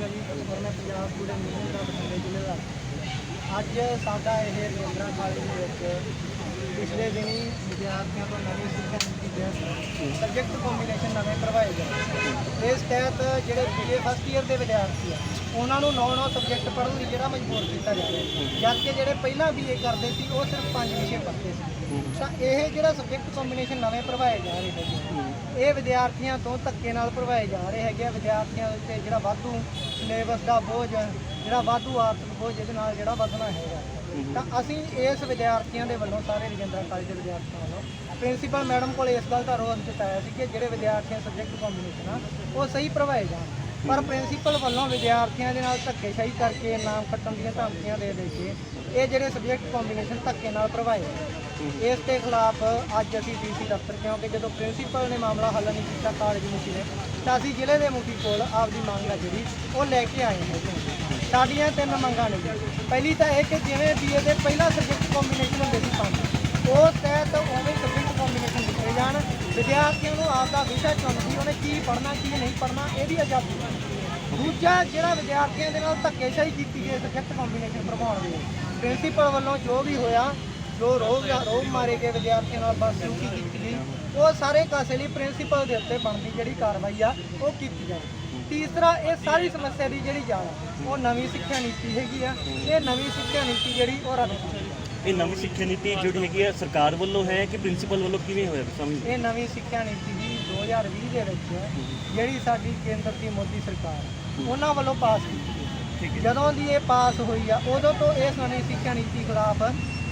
ਸਿੰਘ ਜੀ ਔਰ ਮੈਂ Punjab student union ਦਾ ਬਠਿੰਡੇ ਜ਼ਿਲ੍ਹੇ ਦਾ। ਅੱਜ ਸਾਡਾ ਇਹ ਰਜਿੰਦਰਾ ਕਾਲਜ ਦੇ ਵਿੱਚ ਪਿਛਲੇ ਦਿਨੀ ਵਿਦਿਆਰਥੀਆਂ ਤੋਂ ਨਵੀਂ ਸਿੱਖਿਆ ਨੀਤੀ ਦੇ ਸਬਜੈਕਟ ਕੰਬੀਨੇਸ਼ਨ ਨਵੇਂ ਕਰਵਾਏ ਗਏ। ਇਸ ਤਹਿਤ ਜਿਹੜੇ ਬੀਏ ਫਸਟ ਈਅਰ ਦੇ ਵਿਦਿਆਰਥੀ ਆ, ਉਹਨਾਂ ਨੂੰ 9-9 ਸਬਜੈਕਟ ਪੜ੍ਹਨ ਲਈ ਜਿਹੜਾ ਮਜਬੂਰ ਕੀਤਾ ਜਾ ਰਿਹਾ। ਜਦ ਕਿ ਜਿਹੜੇ ਪਹਿਲਾਂ ਬੀਏ ਕਰਦੇ ਸੀ, ਉਹ ਸਿਰਫ ਪੰਜ ਵਿਸ਼ੇ ਪੜ੍ਹਦੇ ਸੀ। ਤਾਂ ਇਹ ਜਿਹੜਾ ਸਬਜੈਕਟ ਕੰਬੀਨੇਸ਼ਨ ਨਵੇਂ ਭਰਵਾਏ ਜਾ ਰਹੇ ਹੈਗੇ ਇਹ ਵਿਦਿਆਰਥੀਆਂ ਤੋਂ ਧੱਕੇ ਨਾਲ ਭਰਵਾਏ ਜਾ ਰਹੇ ਹੈਗੇ ਆ। ਵਿਦਿਆਰਥੀਆਂ ਉੱਤੇ ਜਿਹੜਾ ਵਾਧੂ ਸਿਲੇਬਸ ਦਾ ਬੋਝ ਜਿਹੜਾ ਵਾਧੂ ਆਰਥਿਕ ਬੋਝ ਇਹਦੇ ਨਾਲ ਜਿਹੜਾ ਵਧਣਾ ਹੈਗਾ। ਤਾਂ ਅਸੀਂ ਇਸ ਵਿਦਿਆਰਥੀਆਂ ਦੇ ਵੱਲੋਂ ਸਾਰੇ ਰਜਿੰਦਰਾ ਕਾਲਜ ਦੇ ਵਿਦਿਆਰਥੀਆਂ ਵੱਲੋਂ ਪ੍ਰਿੰਸੀਪਲ ਮੈਡਮ ਕੋਲ ਇਸ ਗੱਲ ਦਾ ਰੋਸ ਜਤਾਇਆ ਸੀ ਕਿ ਜਿਹੜੇ ਵਿਦਿਆਰਥੀਆਂ ਸਬਜੈਕਟ ਕੰਬੀਨੇਸ਼ਨ ਆ ਉਹ ਸਹੀ ਭਰਵਾਏ ਜਾਣ। ਪਰ ਪ੍ਰਿੰਸੀਪਲ ਵੱਲੋਂ ਵਿਦਿਆਰਥੀਆਂ ਦੇ ਨਾਲ ਧੱਕੇਸ਼ਾਹੀ ਕਰਕੇ ਨਾਮ ਕੱਟਣ ਦੀਆਂ ਧਮਕੀਆਂ ਦੇ ਦੇ ਕੇ ਇਹ ਜਿਹੜੇ ਸਬਜੈਕਟ ਕੰਬੀਨੇਸ਼ਨ ਧੱਕੇ ਨਾਲ ਭਰਵਾਏ। ਇਸ ਦੇ ਖਿਲਾਫ ਅੱਜ ਅਸੀਂ ਡੀਸੀ ਦਫ਼ਤਰ ਕਿਉਂਕਿ ਜਦੋਂ ਪ੍ਰਿੰਸੀਪਲ ਨੇ ਮਾਮਲਾ ਹੱਲ ਨਹੀਂ ਕੀਤਾ ਕਾਲਜ ਮੁਖੀ ਨੇ ਤਾਂ ਅਸੀਂ ਜ਼ਿਲ੍ਹੇ ਦੇ ਮੁਖੀ ਕੋਲ ਆਪਦੀ ਮੰਗ ਆ ਜਿਹੜੀ ਉਹ ਲੈ ਕੇ ਆਏ ਹਾਂ ਸਾਡੀਆਂ ਤਿੰਨ ਮੰਗਾਂ ਨੇ। ਪਹਿਲੀ ਤਾਂ ਇਹ ਕਿ ਜਿਵੇਂ ਬੀਏ ਦੇ ਪਹਿਲਾ ਸਬਜੈਕਟ ਕੰਬੀਨੇਸ਼ਨ ਹੁੰਦੇ ਸੀ ਪੰਜ ਉਹ ਤਹਿਤ ਉਵੇਂ ਸਬਜੈਕਟ ਕੰਬੀਨੇਸ਼ਨ ਦਿੱਤੇ ਜਾਣ ਵਿਦਿਆਰਥੀਆਂ ਨੂੰ ਆਪਦਾ ਵਿਸ਼ਾ ਚੁਣ ਕੇ ਉਹਨੇ ਕੀ ਪੜ੍ਹਨਾ, ਕੀ ਨਹੀਂ ਪੜ੍ਹਨਾ, ਇਹ ਇਹਦੀ ਆਜ਼ਾਦੀ ਦੂਜਾ, ਜਿਹੜਾ ਵਿਦਿਆਰਥੀਆਂ ਦੇ ਨਾਲ ਧੱਕੇਸ਼ਾਹੀ ਕੀਤੀ ਗਈ ਸਬਜੈਕਟ ਕੰਬੀਨੇਸ਼ਨ ਪ੍ਰਭਾਵ ਦੇ ਪ੍ਰਿੰਸੀਪਲ ਵੱਲੋਂ ਜੋ ਵੀ ਹੋਇਆ, ਜੋ ਰੋਗ ਰੋਗ ਮਾਰੇ ਗਏ ਵਿਦਿਆਰਥੀਆਂ ਨਾਲ ਬਦਸਲੂਕੀ ਕੀਤੀ ਗਈ। ਉਹ ਸਾਰੇ ਕਾਸੇ ਲਈ ਪ੍ਰਿੰਸੀਪਲ ਦੇ ਉੱਤੇ ਬਣਦੀ ਜਿਹੜੀ ਕਾਰਵਾਈ ਆ, ਉਹ ਕੀਤੀ ਜਾਵੇ। ਤੀਸਰਾ, ਇਹ ਸਾਰੀ ਸਮੱਸਿਆ ਦੀ ਜਿਹੜੀ ਜੜ ਉਹ ਨਵੀਂ ਸਿੱਖਿਆ ਨੀਤੀ ਹੈਗੀ ਆ। ਇਹ ਨਵੀਂ ਸਿੱਖਿਆ ਨੀਤੀ ਜਿਹੜੀ, ਉਹ ਰੱਦ ਕੀਤੀ ਇਹ ਨਵੀਂ ਸਿੱਖਿਆ ਨੀਤੀ ਜਿਹੜੀ ਹੈਗੀ ਹੈ ਸਰਕਾਰ ਵੱਲੋਂ ਹੈ ਕਿ ਪ੍ਰਿੰਸੀਪਲ ਵੱਲੋਂ ਕਿਵੇਂ ਹੋਇਆ ਸਮਝ ਇਹ ਨਵੀਂ ਸਿੱਖਿਆ ਨੀਤੀ ਦੀ 2020 ਦੇ ਵਿੱਚ ਜਿਹੜੀ ਸਾਡੀ ਕੇਂਦਰ ਦੀ ਮੋਦੀ ਸਰਕਾਰ ਉਹਨਾਂ ਵੱਲੋਂ ਪਾਸ ਕੀਤੀ। ਜਦੋਂ ਦੀ ਇਹ ਪਾਸ ਹੋਈ ਆ ਉਦੋਂ ਤੋਂ ਇਸ ਨਵੀਂ ਸਿੱਖਿਆ ਨੀਤੀ ਖਿਲਾਫ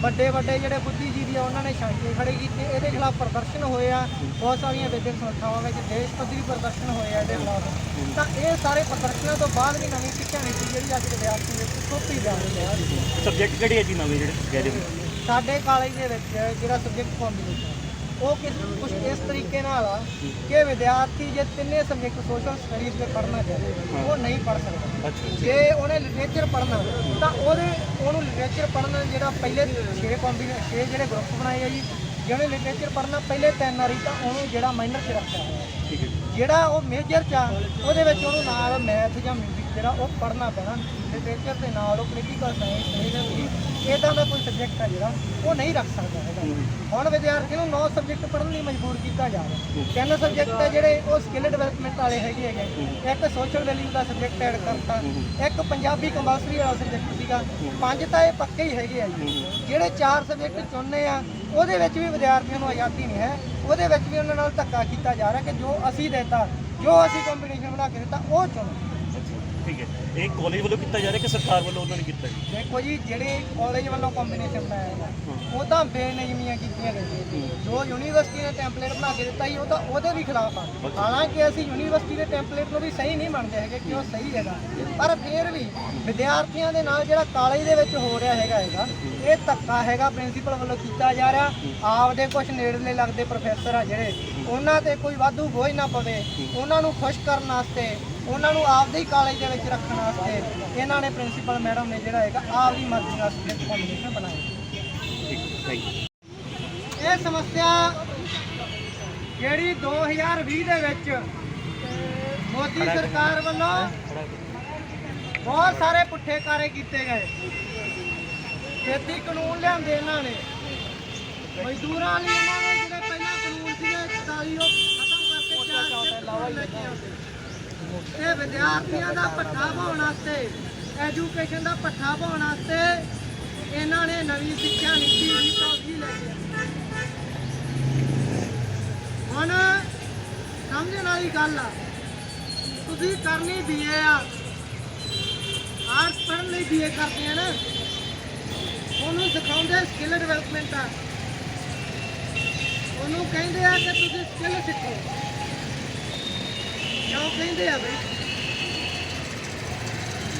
ਵੱਡੇ ਵੱਡੇ ਜਿਹੜੇ ਬੁੱਧੀਜੀਵੀ ਆ ਉਹਨਾਂ ਨੇ ਸ਼ਾਂਤੀ ਖੜੇ ਕੀਤੇ। ਇਹਦੇ ਖਿਲਾਫ ਪ੍ਰਦਰਸ਼ਨ ਹੋਏ ਆ। ਬਹੁਤ ਸਾਰੀਆਂ ਵਿਦਿਅਕ ਸੰਸਥਾਵਾਂ ਵਿੱਚ ਦੇਸ਼ ਪੱਧਰੀ ਪ੍ਰਦਰਸ਼ਨ ਹੋਏ ਆ ਇਹਦੇ ਖਿਲਾਫ। ਤਾਂ ਇਹ ਸਾਰੇ ਪ੍ਰਦਰਸ਼ਨਾਂ ਤੋਂ ਬਾਅਦ ਵੀ ਨਵੀਂ ਸਿੱਖਿਆ ਨੀਤੀ ਜਿਹੜੀ ਅੱਜ ਵਿਦਿਆਰਥੀ ਵਿੱਚ ਥੋਪੀ ਜਾ ਰਹੀ ਹੈ। ਸਬਜੈਕਟ ਕਿਹੜੇ ਹੈ ਜੀ ਨਵੇਂ ਜਿਹੜੇ ਸਾਡੇ ਕਾਲਜ ਦੇ ਵਿੱਚ ਜਿਹੜਾ ਸਬਜੈਕਟ ਕੰਬੀਨੇਸ਼ਨ ਉਹ ਕਿਸ ਕੁਝ ਇਸ ਤਰੀਕੇ ਨਾਲ ਆ ਕਿ ਵਿਦਿਆਰਥੀ ਜੇ ਤਿੰਨੇ ਸਬਜੈਕਟ ਸੋਸ਼ਲ ਸਟੱਡੀਜ਼ ਦੇ ਪੜ੍ਹਨਾ ਚਾਹੇ ਉਹ ਨਹੀਂ ਪੜ੍ਹ ਸਕਦਾ। ਜੇ ਉਹਨੇ ਲਿਟਰੇਚਰ ਪੜ੍ਹਨਾ ਤਾਂ ਉਹਦੇ ਉਹਨੂੰ ਲਿਟਰੇਚਰ ਪੜ੍ਹਨਾ ਜਿਹੜਾ ਪਹਿਲੇ 6 ਕੰਬੀਨੇ 6 ਜਿਹੜੇ ਗਰੁੱਪ ਬਣਾਏ ਆ ਜੀ ਜਿਹਨੇ ਲਿਟਰੇਚਰ ਪੜ੍ਹਨਾ ਪਹਿਲੇ ਤਿੰਨ ਵਾਰੀ ਤਾਂ ਉਹਨੂੰ ਜਿਹੜਾ ਮਾਈਨਰ 'ਚ ਰੱਖਿਆ ਹੋਇਆ। ਠੀਕ ਹੈ ਜਿਹੜਾ ਉਹ ਮੇਜਰ ਚ ਆ, ਉਹਦੇ ਵਿੱਚ ਉਹਨੂੰ ਨਾਲ ਮੈਥ ਜਾਂ ਮਿਊਜ਼ਿਕ ਜਿਹੜਾ ਉਹ ਪੜ੍ਹਨਾ ਪੈਣਾ। ਲਿਟਰੇਚਰ ਦੇ ਨਾਲ ਉਹ ਪੋਲੀਟੀਕਲ ਸਾਇੰਸ ਨਹੀਂ ਇਦਾਂ ਦਾ ਕੋਈ ਸਬਜੈਕਟ ਆ ਜਿਹੜਾ, ਉਹ ਨਹੀਂ ਰੱਖ ਸਕਦਾ ਹੈਗਾ। ਹੁਣ ਵਿਦਿਆਰਥੀ ਨੂੰ 9 ਸਬਜੈਕਟ ਪੜ੍ਹਨ ਲਈ ਮਜਬੂਰ ਕੀਤਾ ਜਾ ਰਿਹਾ ਤਿੰਨ ਸਬਜੈਕਟ ਹੈ ਜਿਹੜੇ, ਉਹ ਸਕਿੱਲ ਡਿਵੈਲਪਮੈਂਟ ਵਾਲੇ ਹੈਗੇ ਹੈਗੇ। ਇੱਕ ਸੋਸ਼ਲ ਵੈਲਿਊ ਦਾ ਸਬਜੈਕਟ ਐਡ ਕਰਤਾ, ਇੱਕ ਪੰਜਾਬੀ ਕੰਪਲਸਰੀ ਵਾਲਾ ਸਬਜੈਕਟ ਸੀਗਾ। ਪੰਜ ਤਾਂ ਇਹ ਪੱਕੇ ਹੀ ਹੈਗੇ ਆ ਜਿਹੜੇ ਚਾਰ ਸਬਜੈਕਟ ਚੁਣਨੇ ਆ ਉਹਦੇ ਵਿੱਚ ਵੀ ਵਿਦਿਆਰਥੀਆਂ ਨੂੰ ਆਜ਼ਾਦੀ ਨਹੀਂ ਹੈ। ਉਹਦੇ ਵਿੱਚ ਵੀ ਉਹਨਾਂ ਨਾਲ ਧੱਕਾ ਕੀਤਾ ਜਾ ਰਿਹਾ ਕਿ ਜੋ ਅਸੀਂ ਦਿੱਤਾ, ਜੋ ਅਸੀਂ ਕੰਪੀਟੀਸ਼ਨ ਬਣਾ ਕੇ ਦਿੱਤਾ, ਉਹ ਚੁਣੋ। ਠੀਕ ਹੈ। ਇਹ ਕਾਲਜ ਵੱਲੋਂ ਕੀਤਾ ਜਾ ਰਿਹਾ ਕਿ ਸਰਕਾਰ ਵੱਲੋਂ ਉਹਨਾਂ ਨੇ ਕੀਤਾ ਜੀ? ਦੇਖੋ ਜੀ ਜਿਹੜੇ ਕਾਲਜ ਵੱਲੋਂ ਕੰਬੀਨੇਸ਼ਨ ਬਣਾਇਆ ਹੈ ਉਹ ਤਾਂ ਬੇਨਿਯਮੀਆਂ ਕੀਤੀਆਂ ਗਈਆਂ ਜੋ। ਯੂਨੀਵਰਸਿਟੀ ਨੇ ਟੈਂਪਲੇਟ ਬਣਾ ਕੇ ਦਿੱਤਾ ਸੀ ਉਹ ਤਾਂ ਉਹਦੇ ਵੀ ਖਿਲਾਫ ਆ। ਹਾਲਾਂਕਿ ਅਸੀਂ ਯੂਨੀਵਰਸਿਟੀ ਦੇ ਟੈਂਪਲੇਟ ਨੂੰ ਵੀ ਸਹੀ ਨਹੀਂ ਮੰਨਦੇ ਹੈਗੇ ਕਿ ਉਹ ਸਹੀ ਹੈਗਾ। ਪਰ ਫਿਰ ਵੀ ਵਿਦਿਆਰਥੀਆਂ ਦੇ ਨਾਲ ਜਿਹੜਾ ਕਾਲਜ ਦੇ ਵਿੱਚ ਹੋ ਰਿਹਾ ਹੈਗਾ ਹੈਗਾ ਇਹ ਧੱਕਾ ਹੈਗਾ ਪ੍ਰਿੰਸੀਪਲ ਵੱਲੋਂ ਕੀਤਾ ਜਾ ਰਿਹਾ। ਆਪਦੇ ਕੁਝ ਨੇੜਲੇ ਲੱਗਦੇ ਪ੍ਰੋਫੈਸਰ ਆ ਜਿਹੜੇ। ਉਹਨਾਂ ਤੇ ਕੋਈ ਵਾਧੂ ਬੋਝ ਨਾ ਪਵੇ। ਉਹਨਾਂ ਨੂੰ ਖੁਸ਼ ਕਰਨ ਵਾਸਤੇ ਉਹਨਾਂ ਨੂੰ ਆਪਦੇ ਹੀ ਕਾਲਜ ਦੇ ਵਿੱਚ ਰੱਖਣ ਵਾਸਤੇ ਇਹਨਾਂ ਨੇ ਪ੍ਰਿੰਸੀਪਲ ਮੈਡਮ ਨੇ ਜਿਹੜਾ ਹੈਗਾ ਆਪਦੀ ਮਰਜ਼ੀ ਨਾਲ ਸਬਜੈਕਟ ਕੰਬੀਨੇਸ਼ਨ ਬਣਾਇਆ ਇਹ ਸਮੱਸਿਆ ਜਿਹੜੀ 2020 ਦੇ ਵਿੱਚ ਮੋਦੀ ਸਰਕਾਰ ਵੱਲੋਂ ਬਹੁਤ ਸਾਰੇ ਪੁੱਠੇ ਕਾਰੇ ਕੀਤੇ ਗਏ। ਖੇਤੀ ਕਾਨੂੰਨ ਲਿਆਂਦੇ ਇਹਨਾਂ ਨੇ। ਮਜ਼ਦੂਰਾਂ ਲਈ ਇਹਨਾਂ ਨੇ ਜਿਹੜੇ ਪਹਿਲਾਂ ਕਾਨੂੰਨ ਸੀਗੇ 41 ਉਹ ਖਤਮ ਕਰਕੇ ਚਾਰ ਚਿੱਤ ਕਾਨੂੰਨ ਲੈ ਕੇ ਆਉਂਦੇ। ਇਹ ਵਿਦਿਆਰਥੀਆਂ ਦਾ ਪੱਠਾ ਪਾਉਣ ਵਾਸਤੇ ਐਜੂਕੇਸ਼ਨ ਦਾ ਪੱਠਾ ਪਾਉਣ ਵਾਸਤੇ ਇਹਨਾਂ ਨੇ ਨਵੀਂ ਸਿੱਖਿਆ ਨੀਤੀ ਦੀ ਤੌਜੀ ਲੈ ਹੁਣ ਸਮਝਣ ਵਾਲੀ ਗੱਲ ਆ, ਤੁਸੀਂ ਕਰਨੀ ਬੀਏ ਆ ਆਰਟਸ ਪੜ੍ਹਨ ਲਈ ਬੀਏ ਕਰਦੇ ਆ ਨਾ, ਉਹਨੂੰ ਸਿਖਾਉਂਦੇ ਸਕਿੱਲ ਡਿਵੈਲਪਮੈਂਟ ਆ। ਉਹਨੂੰ ਕਹਿੰਦੇ ਆ ਕਿ ਤੁਸੀਂ ਸਕਿੱਲ ਸਿੱਖੋ। ਕਿਉਂ ਕਹਿੰਦੇ ਆ ਬਈ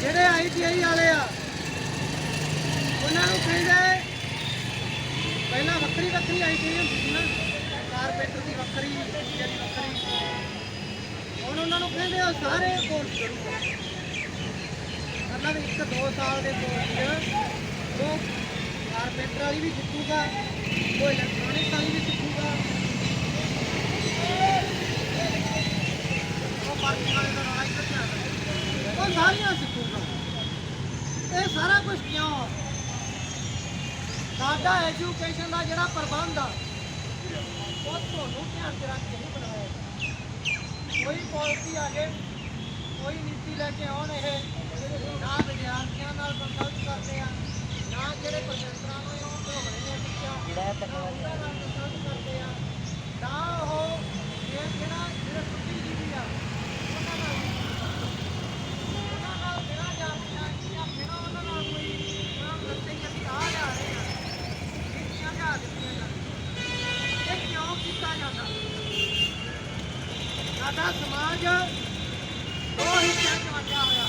ਜਿਹੜੇ ਆਈਟੀਆਈ ਵਾਲੇ ਆ, ਉਹਨਾਂ ਨੂੰ ਕਹਿੰਦੇ ਪਹਿਲਾਂ ਵੱਖਰੀ ਵੱਖਰੀ ਆਈਟੀਆਈ ਹੁੰਦੀ ਸੀ ਨਾ, ਕਾਰਪੈਂਟਰ ਦੀ ਵੱਖਰੀ ਇੰਜੀਨੀਅਰ ਵੱਖਰੀ। ਹੁਣ ਉਹਨਾਂ ਨੂੰ ਕਹਿੰਦੇ ਆ ਸਾਰੇ ਕੋਰਸ ਕਰੂਗਾ। ਮਤਲਬ ਇੱਕ ਦੋ ਸਾਲ ਦੇ ਕੋਰਸ 'ਚ ਉਹ ਕਾਰਪੈਂਟਰ ਵਾਲੀ ਵੀ ਸਿੱਖੂਗਾ, ਉਹ ਇਲੈਕਟ੍ਰੋਨਿਕਸ ਵਾਲੀ ਵੀ ਸਿੱਖੂਗਾ। ਸਾਰੀਆਂ ਸਿੱਖੂਗਾ ਇਹ ਸਾਰਾ ਕੁਝ ਕਿਉਂ? ਸਾਡਾ ਐਜੂਕੇਸ਼ਨ ਦਾ ਜਿਹੜਾ ਪ੍ਰਬੰਧ ਆ, ਉਹ ਤੁਹਾਨੂੰ ਧਿਆਨ ਚ ਰੱਖ ਕੇ ਨਹੀਂ ਬਣਾਇਆ ਕੋਈ ਪਾਲਿਸੀ ਆ ਜੇ ਕੋਈ ਨੀਤੀ ਲੈ ਕੇ ਆਉਣ ਇਹ, ਨਾ ਵਿਦਿਆਰਥੀਆਂ ਨਾਲ ਕੰਸਲਟ ਕਰਦੇ ਆ, ਨਾ ਜਿਹੜੇ ਪ੍ਰੋਫੈਸਰਾਂ ਨੂੰ ਉਹ ਪੜਾਉਣੇ ਨੇ ਸਿੱਖਿਆ ਜਿਹੜਾ ਉਹਨਾਂ ਨਾਲ ਕੰਸਲਟ ਕਰਦੇ ਆ। ਨਾ ਉਹ ਇਹ ਜਿਹੜਾ ਜਿਹੜੇ ਬੁੱਧੀਜੀਵੀ ਆ ਉਹਨਾਂ ਨਾਲ ਉਹਨਾਂ ਨਾਲ ਬਿਨਾਂ ਜਾਣਦਿਆਂ ਜਾਂ ਬਿਨਾਂ ਉਹਨਾਂ ਨਾਲ ਕੋਈ ਉਹਨਾਂ ਨੂੰ ਦੱਸੇ ਕਿ ਅਸੀਂ ਆਹ ਲਿਆ ਰਹੇ ਆ ਨੀਤੀਆਂ ਲਿਆ ਦਿੱਤੀਆਂ ਜਾਂਦੀਆਂ ਇਹ ਕਿਉਂ ਕੀਤਾ ਜਾਂਦਾ ਸਾਡਾ ਸਮਾਜ ਦੋ ਹਿੱਸਿਆਂ 'ਚ ਵੰਡਿਆ ਹੋਇਆ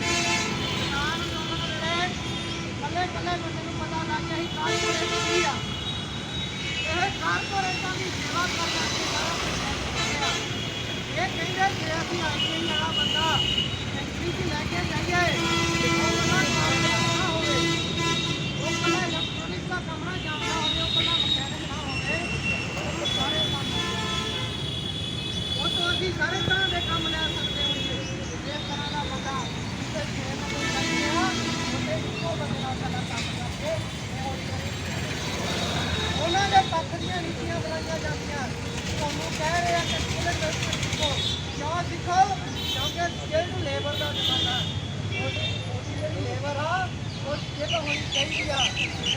ਕਿਸਾਨ ਅੰਦੋਲਨ ਵੇਲੇ ਕੱਲੇ ਕੱਲੇ ਬੰਦੇ ਨੂੰ ਪਤਾ ਲੱਗ ਗਿਆ ਸੀ ਕਾਰਪੋਰੇਟ ਕੀ ਆ ਇਹ ਕਾਰਪੋਰੇਟਾਂ ਦੀ ਸੇਵਾ ਕਰਨ ਵਾਸਤੇ ਸਾਰਾ ਕੁਝ ਕਰਦੇ ਆ ਇਹ ਕਹਿੰਦੇ ਜੇ ਅਸੀਂ ਆਈਟੀ ਵਾਲਾ ਬੰਦਾ ਫੈਕਟਰੀ 'ਚ ਲੈ ਕੇ ਜਾਈਏ ਉਹ ਬੰਦਾ ਕਾਰਪੋਰੇਟ ਨਾ ਹੋਵੇ ਉਹ ਬੰਦਾ ਇਲੈਕਟ੍ਰੋਨਿਕਸ ਦਾ ਕਮਰਾ ਜਾਣਦਾ ਹੋਵੇ ਉਹ ਬੰਦਾ ਮਕੈਨਿਕ ਨਾ ਹੋਵੇ ਉਹ ਸਾਰੇ ਕੰਮ ਉਹ ਤੋਂ ਅਸੀਂ ਸਾਰੇ ਤਰ੍ਹਾਂ ਦੇ ਕੰਮ ਲੈ ਸਕਦੇ ਹਾਂ ਇਸ ਤਰ੍ਹਾਂ ਦਾ ਬੰਦਾ ਕਿਸੇ ਛੇ ਨੰਬਰ ਲੱਗੇ ਆ ਉਹਦੇ ਇੱਕੋ ਬੰਦੇ ਨਾਲ ਸਾਡਾ ਕੰਮ ਕਰਕੇ ਉਹਨਾਂ ਦੇ ਪੱਖ ਦੀਆਂ ਨੀਤੀਆਂ ਬਣਾਈਆਂ ਜਾਂਦੀਆਂ ਤੁਹਾਨੂੰ ਕਹਿ ਰਹੇ ਆ ਕਿ ਸਕਿੱਲ ਡਿਵੈਲਪਮੈਂਟ ਸਿੱਖੋ ਕਿਉਂ ਸਿੱਖੋ ਕਿਉਂਕਿ ਸਕਿੱਲਡ ਲੇਬਰ ਦਾ ਜ਼ਮਾਨਾ ਉਹਦੀ ਉਹਦੀ ਜਿਹੜੀ ਲੇਬਰ ਆ ਉਹ ਸਕਿੱਲ ਹੋਣੀ ਚਾਹੀਦੀ ਆ ਫਿਰ ਤੁਹਾਡੇ ਤੋਂ ਕੰਮ ਲੈ ਸਕਦੇ ਤੇ ਉਹਨਾਂ ਦੀ ਸਹੂਲਤ ਮੁਤਾਬਕ ਨੀਤੀਆਂ ਸੋਸ਼ਲ ਸਟੱਡੀਜ਼ ਨੂੰ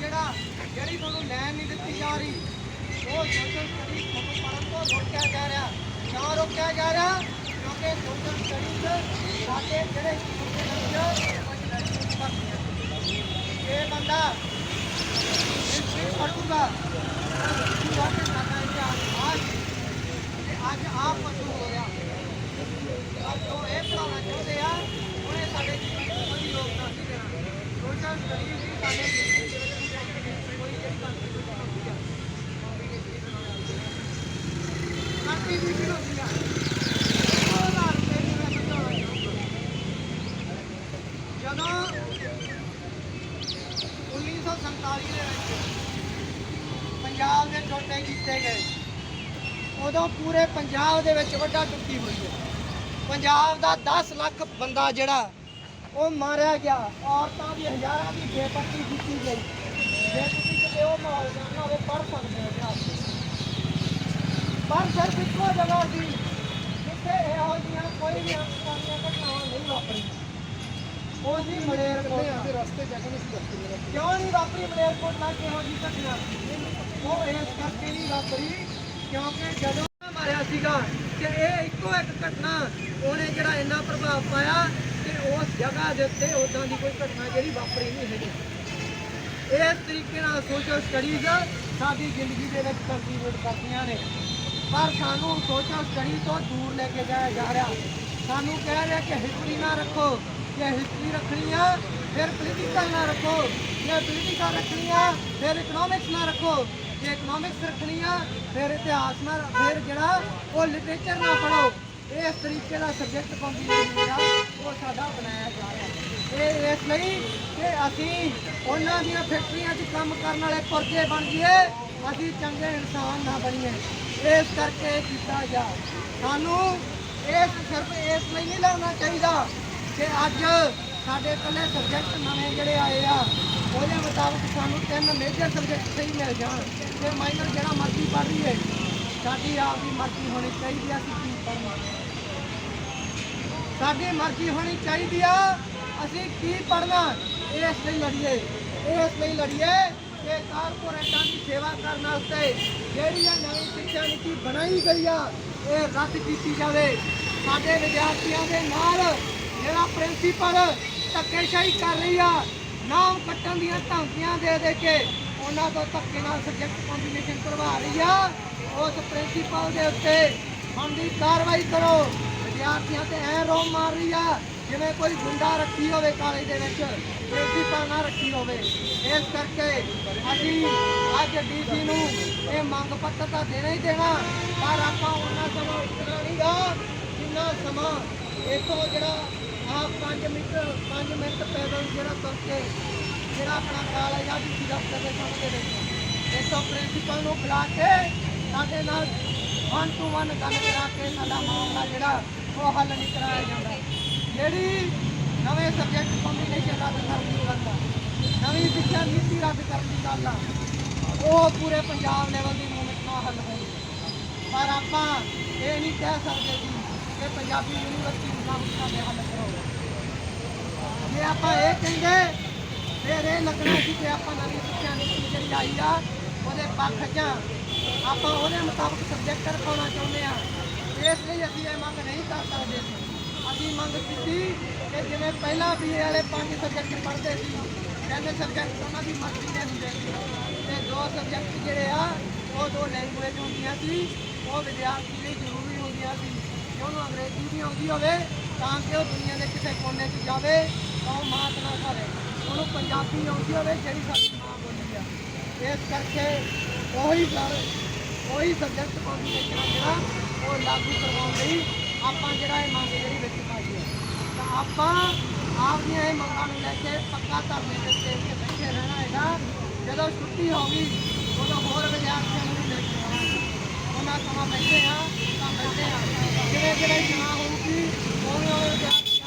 ਜਿਹੜਾ ਜਿਹੜੀ ਤੁਹਾਨੂੰ ਲੈਣ ਨਹੀਂ ਦਿੱਤੀ ਜਾ ਰਹੀ ਉਹ ਸੋਸ਼ਲ ਸਟੱਡੀਜ਼ ਤੁਹਾਨੂੰ ਤੋਂ ਰੋਕਿਆ ਜਾ ਰਿਹਾ ਕਿਉਂ ਰੋਕਿਆ ਜਾ ਰਿਹਾ ਕਿਉਂਕਿ ਸੋਸ਼ਲ ਸਟੱਡੀ ਸਾਡੇ ਜਿਹੜੇ ਇਹ ਬੰਦਾ ਹਿਸਟਰੀ ਪੜੂਗਾ ਅੱਜ ਆਪ ਪਸ਼ੂ ਹੋ ਰਿਹਾ ਅੱਜ ਉਹ ਇਹ ਪੜਾਉਣਾ ਚਾਹੁੰਦੇ ਆ ਉਹਨੇ ਸਾਡੇ ਜੀਵਨ ਕੋਈ ਯੋਗਦਾਨ ਨਹੀਂ ਦੇਣਾ ਸੋਸ਼ਲ ਸਟੱਡੀਜ਼ ਵੀ ਸਾਡੇ ਕੋਈ ਜਿਹੜੀ ਕੰਟਰੀਬਿਊਸ਼ਨ ਹੁੰਦੀ ਆ ਕੰਟਰੀਬਿਊਸ਼ਨ ਹੁੰਦੀ ਆ ਉਹ ਹਜ਼ਾਰ ਰੁਪਏ ਦੀ ਮੈਂ ਸਮਝਾਉਣਾ ਚਾਹੂੰਗਾ ਜਦੋਂ 1947 ਦੇ ਵਿੱਚ ਦੇ ਟੋਟੇ ਕੀਤੇ ਗਏ। ਉਦੋਂ ਪੂਰੇ ਪੰਜਾਬ ਦੇ ਵਿੱਚ ਵੱਡਾ ਟੁੱਟੀ ਹੋਈ ਹੈ। ਪੰਜਾਬ ਦਾ 10 ਲੱਖ ਬੰਦਾ ਜਿਹੜਾ ਉਹ ਮਾਰਿਆ ਗਿਆ। ਔਰਤਾਂ ਦੀ ਹਜ਼ਾਰਾਂ ਦੀ ਬੇਪਤੀ ਕੀਤੀ ਗਈ। ਜੇ ਤੁਸੀਂ ਕਿਤੇ ਉਹ ਮਾਹੌਲ ਜਾਣਨਾ ਹੋਵੇ ਪੜ੍ਹ ਸਕਦੇ ਹੋ ਵਿੱਚ। ਪਰ ਸਿਰਫ ਇੱਕੋ ਜਗ੍ਹਾ ਸੀ ਜਿੱਥੇ ਇਹੋ ਜਿਹੀਆਂ ਕੋਈ ਵੀ ਅਨਸਕਾਰੀਆਂ ਘਟਨਾਵਾਂ ਨਹੀਂ ਵਾਪਰੀਆਂ। ਉਹ ਸੀ ਮਲੇਰਕੋਟਲਾ। ਰਸਤੇ ਜਾ ਕੇ ਨਹੀਂ ਦੱਸਦੇ ਕਿਉਂ ਨਹੀਂ ਵਾਪਰੀ ਮਲੇਰਕੋਟਲਾ ਕਿਹੋ ਜਿਹੀ ਘਟਨਾ? ਉਹ ਇਸ ਕਰਕੇ ਨਹੀਂ ਵਾਪਰੀ, ਕਿਉਂਕਿ ਜਦੋਂ ਮਾਰਿਆ ਸੀਗਾ ਕਿ ਇਹ ਇੱਕੋ ਇੱਕ ਘਟਨਾ, ਉਹਨੇ ਜਿਹੜਾ ਇੰਨਾ ਪ੍ਰਭਾਵ ਪਾਇਆ ਕਿ ਉਸ ਜਗ੍ਹਾ ਦੇ ਉੱਤੇ ਉਦਾਂ ਦੀ ਕੋਈ ਘਟਨਾ ਜਿਹੜੀ ਵਾਪਰੀ ਨਹੀਂ ਹੈਗੀ। ਇਸ ਤਰੀਕੇ ਨਾਲ ਸੋਸ਼ਲ ਸਟੱਡੀਜ਼ ਸਾਡੀ ਜ਼ਿੰਦਗੀ ਦੇ ਵਿੱਚ ਕੰਟਰੀਬਿਊਟ ਕਰਦੀਆਂ ਨੇ। ਪਰ ਸਾਨੂੰ ਸੋਸ਼ਲ ਸਟੱਡੀ ਤੋਂ ਦੂਰ ਲੈ ਕੇ ਜਾਇਆ ਜਾ ਰਿਹਾ। ਸਾਨੂੰ ਕਹਿ ਰਿਹਾ ਕਿ ਹਿਸਟਰੀ ਨਾ ਰੱਖੋ। ਜੇ ਹਿਸਟਰੀ ਰੱਖਣੀ ਆ, ਫਿਰ ਪੋਲੀਟੀਕਲ ਨਾ ਰੱਖੋ। ਜੇ ਪੋਲੀਟੀਕਲ ਰੱਖਣੀ ਆ, ਫਿਰ ਇਕਨੋਮਿਕਸ ਨਾ ਰੱਖੋ। ਜੇ ਇਕਨੋਮਿਕਸ ਰੱਖਣੀ ਆ ਫਿਰ ਇਤਿਹਾਸ ਨਾਲ, ਫਿਰ ਜਿਹੜਾ ਉਹ ਲਿਟਰੇਚਰ ਨਾ ਪੜੋ ਇਸ ਤਰੀਕੇ ਦਾ ਸਬਜੈਕਟ ਕੰਬੀਨੇਸ਼ਨ ਜਿਹੜਾ ਉਹ ਸਾਡਾ ਬਣਾਇਆ ਜਾ ਰਿਹਾ ਇਹ ਇਸ ਲਈ ਕਿ ਅਸੀਂ ਉਹਨਾਂ ਦੀਆਂ ਫੈਕਟਰੀਆਂ 'ਚ ਕੰਮ ਕਰਨ ਵਾਲੇ ਪੁਰਜੇ ਬਣ ਜਾਈਏ, ਅਸੀਂ ਚੰਗੇ ਇਨਸਾਨ ਨਾ ਬਣੀਏ। ਇਸ ਕਰਕੇ ਇਹ ਕੀਤਾ ਜਾ। ਸਾਨੂੰ ਇਸ ਸਿਰਫ ਇਸ ਲਈ ਨਹੀਂ ਲਾਉਣਾ ਚਾਹੀਦਾ ਕਿ ਅੱਜ ਸਾਡੇ ਇਕੱਲੇ ਸਬਜੈਕਟ ਨਵੇਂ ਜਿਹੜੇ ਆਏ ਆ ਉਹਦੇ ਮੁਤਾਬਕ ਸਾਨੂੰ ਤਿੰਨ ਮੇਜਰ ਸਬਜੈਕਟ ਸਹੀ ਮਿਲ ਜਾਣ ਤੇ ਮਾਈਨਰ ਜਿਹੜਾ ਮਰਜ਼ੀ ਪੜ੍ਹ ਲਈਏ, ਸਾਡੀ ਆਪ ਦੀ ਮਰਜ਼ੀ ਹੋਣੀ ਚਾਹੀਦੀ ਆ, ਅਸੀਂ ਕੀ ਪੜ੍ਹਨਾ। ਸਾਡੀ ਮਰਜ਼ੀ ਹੋਣੀ ਚਾਹੀਦੀ ਆ, ਅਸੀਂ ਕੀ ਪੜ੍ਹਨਾ, ਇਸ ਲਈ ਲੜੀਏ, ਇਸ ਲਈ ਲੜੀਏ ਕਿ ਕਾਰਪੋਰੇਟਾਂ ਦੀ ਸੇਵਾ ਕਰਨ ਵਾਸਤੇ ਜਿਹੜੀ ਇਹ ਨਵੀਂ ਸਿੱਖਿਆ ਨੀਤੀ ਬਣਾਈ ਗਈ ਆ, ਇਹ ਰੱਦ ਕੀਤੀ ਜਾਵੇ। ਸਾਡੇ ਵਿਦਿਆਰਥੀਆਂ ਦੇ ਨਾਲ ਜਿਹੜਾ ਪ੍ਰਿੰਸੀਪਲ ਧੱਕੇਸ਼ਾਹੀ ਕਰ ਰਹੀ ਆ ਨਾਮ ਕੱਟਣ ਦੀਆਂ ਧਮਕੀਆਂ ਦੇ ਦੇ ਕੇ ਉਹਨਾਂ ਤੋਂ ਧੱਕੇ ਨਾਲ ਸਬਜੈਕਟ ਕੰਬੀਨੇਸ਼ਨ ਕਰਵਾ ਰਹੀ ਆ। ਉਸ ਪ੍ਰਿੰਸੀਪਲ ਦੇ ਉੱਤੇ ਬਣਦੀ ਕਾਰਵਾਈ ਕਰੋ। ਵਿਦਿਆਰਥੀਆਂ ਤੇ ਐ ਰੋਮ ਮਾਰ ਰਹੀ ਆ, ਜਿਵੇਂ ਕੋਈ ਗੁੰਡਾ ਰੱਖੀ ਹੋਵੇ ਕਾਲਜ ਦੇ ਵਿੱਚ ਪ੍ਰਿੰਸੀਪਲ ਨਾ ਰੱਖੀ ਹੋਵੇ। ਇਸ ਕਰਕੇ ਅਸੀਂ ਅੱਜ ਡੀਸੀ ਨੂੰ ਇਹ ਮੰਗ ਪੱਤਰ ਤਾਂ ਦੇਣਾ ਹੀ ਦੇਣਾ, ਪਰ ਆਪਾਂ ਉਹਨਾਂ ਸਮਾਂ ਉਤਰਨਾ ਨਹੀਂਗਾ ਜਿੰਨਾ ਸਮਾਂ ਇੱਥੋਂ ਜਿਹੜਾ ਆ 5 ਮੀਟਰ 5 ਮਿੰਟ ਪੈਦਲ ਜਿਹੜਾ ਤੁਰ ਕੇ ਜਿਹੜਾ ਆਪਣਾ ਕਾਲਜ ਆ ਜਾਂ ਡੀਸੀ ਦਫ਼ਤਰ ਦੇ ਸਾਹਮਣੇ ਦੇ ਇਸ ਤੋਂ ਪ੍ਰਿੰਸੀਪਲ ਨੂੰ ਬੁਲਾ ਕੇ ਸਾਡੇ ਨਾਲ ਵਨ ਟੂ ਵਨ ਗੱਲ ਕਰਾ ਕੇ ਸਾਡਾ ਮਾਮਲਾ ਜਿਹੜਾ ਉਹ ਹੱਲ ਨਹੀਂ ਕਰਾਇਆ ਜਾਂਦਾ। ਜਿਹੜੀ ਨਵੇਂ ਸਬਜੈਕਟ ਕੰਬੀਨੇਸ਼ਨ ਰੱਦ ਕਰਨ ਦੀ ਗੱਲ ਆ, ਨਵੀਂ ਸਿੱਖਿਆ ਨੀਤੀ ਰੱਦ ਕਰਨ ਦੀ ਗੱਲ ਆ, ਉਹ ਪੂਰੇ ਪੰਜਾਬ ਲੈਵਲ ਦੀ ਮੂਵਮੈਂਟ ਨਾਲ ਹੱਲ ਹੋਈ ਪਰ ਆਪਾਂ ਇਹ ਨਹੀਂ ਕਹਿ ਸਕਦੇ ਜੀ ਕਿ ਪੰਜਾਬੀ ਯੂਨੀਵਰਸਿਟੀ ਦਾ ਮੁੱਦਾ ਦੇ ਹੱਲ ਕਰੋ। ਜੇ ਆਪਾਂ ਇਹ ਕਹਿੰਦੇ, ਫਿਰ ਇਹ ਲੱਗਣਾ ਸੀ ਕਿ ਆਪਾਂ ਨਵੀਂ ਸਿੱਖਿਆ ਨੀਤੀ ਜਿਹੜੀ ਆਈ ਆ, ਉਹਦੇ ਪੱਖ 'ਚ ਆਪਾਂ ਉਹਦੇ ਮੁਤਾਬਕ ਸਬਜੈਕਟ ਰਖਾਉਣਾ ਚਾਹੁੰਦੇ ਆ। ਇਸ ਲਈ ਅਸੀਂ ਇਹ ਮੰਗ ਨਹੀਂ ਕਰ ਸਕਦੇ। ਅਸੀਂ ਮੰਗ ਕੀਤੀ ਕਿ ਜਿਵੇਂ ਪਹਿਲਾਂ ਵੀ ਵਾਲੇ ਪੰਜ ਸਬਜੈਕਟ ਪੜ੍ਹਦੇ ਸੀ, ਤਿੰਨ ਸਬਜੈਕਟ ਉਹਨਾਂ ਦੀ ਮਰਜ਼ੀ ਦੇ ਹੁੰਦੇ ਸੀ। ਤੇ ਦੋ ਸਬਜੈਕਟ ਜਿਹੜੇ ਆ, ਉਹ ਦੋ ਲੈਂਗੁਏਜ ਹੁੰਦੀਆਂ ਸੀ, ਉਹ ਵਿਦਿਆਰਥੀ ਲਈ ਜ਼ਰੂਰੀ ਹੁੰਦੀਆਂ ਸੀ। ਉਹਨੂੰ ਅੰਗਰੇਜ਼ੀ ਵੀ ਆਉਂਦੀ ਹੋਵੇ, ਤਾਂ ਕਿ ਉਹ ਦੁਨੀਆ ਦੇ ਕਿਸੇ ਕੋਨੇ 'ਚ ਜਾਵੇ, ਤਾਂ ਉਹ ਮਾਤ ਨਾ ਖਾਵੇ ਉਹਨੂੰ ਪੰਜਾਬੀ ਆਉਂਦੀ ਹੋਵੇ, ਜਿਹੜੀ ਸਾਡੀ ਮਾਂ ਬੋਲੀ ਆ। ਇਸ ਕਰਕੇ ਉਹੀ ਸਰ ਉਹੀ ਸਬਜੈਕਟ ਕੰਬੀਨੇਸ਼ਨ ਆ ਜਿਹੜਾ ਉਹ ਲਾਗੂ ਕਰਵਾਉਣ ਲਈ ਆਪਾਂ ਜਿਹੜਾ ਇਹ ਮੰਗ ਜਿਹੜੀ ਵਿੱਚ ਪਾਈ ਹੈ। ਤਾਂ ਆਪਾਂ ਆਪਦੀਆਂ ਇਹ ਮੰਗਾਂ ਨੂੰ ਲੈ ਕੇ ਪੱਕਾ ਧਰਨੇ ਦੇ ਉੱਤੇ ਇੱਥੇ ਬੈਠੇ ਰਹਿਣਾ ਹੈਗਾ। ਜਦੋਂ ਛੁੱਟੀ ਹੋਗੀ ਉਦੋਂ ਹੋਰ ਵਿਦਿਆਰਥੀਆਂ ਨੂੰ ਉਹਨਾਂ ਸਮਾਂ ਬੈਠੇ ਆ ਤਾਂ ਬੈਠੇ ਆ ਜਿਵੇਂ ਜਿਵੇਂ ਜਮਾ ਹੋਊਗੀ ਉਵੇਂ ਉਵੇਂ ਵਿਦਿਆਰਥੀ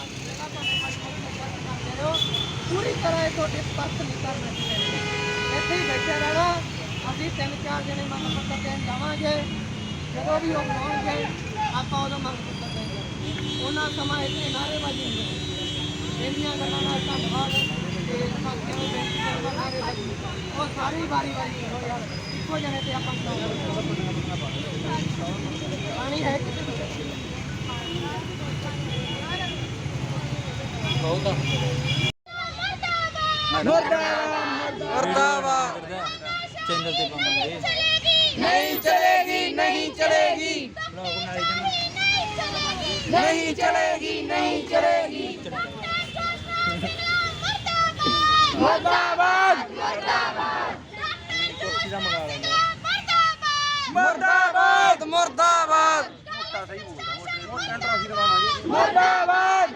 ਤੁਹਾਡੇ ਮਜਬੂਰ ਨੂੰ ਕਰਦੇ ਰਹੋ ਪੂਰੀ ਤਰ੍ਹਾਂ ਇਹ ਤੁਹਾਡੇ ਪਰਤ ਨਹੀਂ ਕਰਨਾ ਚਾਹੀਦਾ ਇੱਥੇ ਹੀ ਬੈਠੇ ਰਹਿਣਾ। ਅਸੀਂ ਤਿੰਨ ਚਾਰ ਜਣੇ ਮੰਗ ਪੱਤਰ ਦੇਣ ਜਾਵਾਂਗੇ। ਜਦੋਂ ਵੀ ਉਹ ਬਣਾਉਣਗੇ ਆਪਾਂ ਉਦੋਂ ਮੰਗ ਪੱਤਰ ਦੇਵਾਂਗੇ ਉਹਨਾਂ ਸਮਾਂ ਇੱਥੇ ਨਾਅਰੇਬਾਜ਼ੀ ਹੁੰਦੀ ਹੈ। ਇੰਨੀਆਂ ਗੱਲਾਂ ਨਾਲ ਧੰਨਵਾਦ। ਤੇ ਸਾਥੀਆਂ ਬੇਨਤੀ ਕਰਦਾ ਨਾਅਰੇਬਾਜ਼ੀ ਉਹ ਸਾਰੀ ਵਾਰੀ ਵਾਰੀ ਕਰੋ ਯਾਰ। ਇੱਕੋ ਜਣੇ ਤੇ। ਆਪਾਂ ਪਾਣੀ ਹੈ ਕਿਤੇ ਮੁਰਦਾਬਾਦ ਚੈਨਲ ਤੇ ਪਾਵਾਂਗੇ ਨਹੀਂ ਚਲੇਗੀ। ਨਹੀਂ ਚਲੇਗੀ ਨਹੀਂ ਚਲੇਗੀ। ਨਹੀਂ ਚਲੇਗੀ ਮੁਰਦਾਬਾਦ ਕੁਰਸੀ ਦਾ ਮੰਗਾ ਲੈਂਦੇ ਮੁਰਦਾਬਾਦ ਮੁਰਦਾਬਾਦ ਮੁਰਦਾਬਾਦ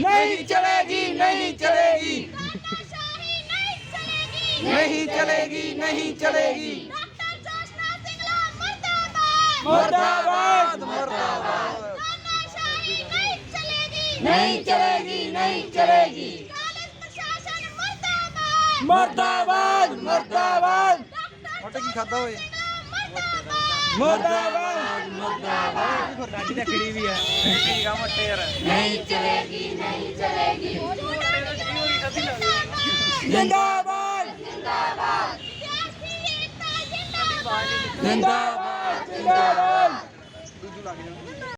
ਨਹੀਂ ਚਲੇਗੀ ਨਹੀਂ ਚਲੇਗੀ ਨਹੀਂ ਚਲੇਗੀ ਨਹੀਂ ਚਲੇਗੀ ਮੁਰਦਾਬਾਦ ਮੁਰਦਾਬਾਦ ਨਹੀਂ ਚਲੇਗੀ ਨਹੀਂ ਚਲੇਗੀ ਮੁਰਦਾਬਾਦ ਮੁਰਦਾਬਾਦ। ਮੋਟੇ ਕੀ ਖਾਦਾ ਹੋਏ ਮੁਰਦਾਬਾਦ। ਸਾਡੀ ਤਾਂ ਖੜੀ ਵੀ ਹੈ ਠੀਕ ਆ? ਮੱਟੇ ਯਾਰ ਨਹੀਂ ਚਲੇਗੀ ਨਹੀਂ ਚਲੇਗੀ। ਜਿੰਦਾਬਾਦ। ਜਿੰਦਾਬਾਦ। ਜਿੰਦਾਬਾਦ ਜਿੰਦਾਬਾਦ।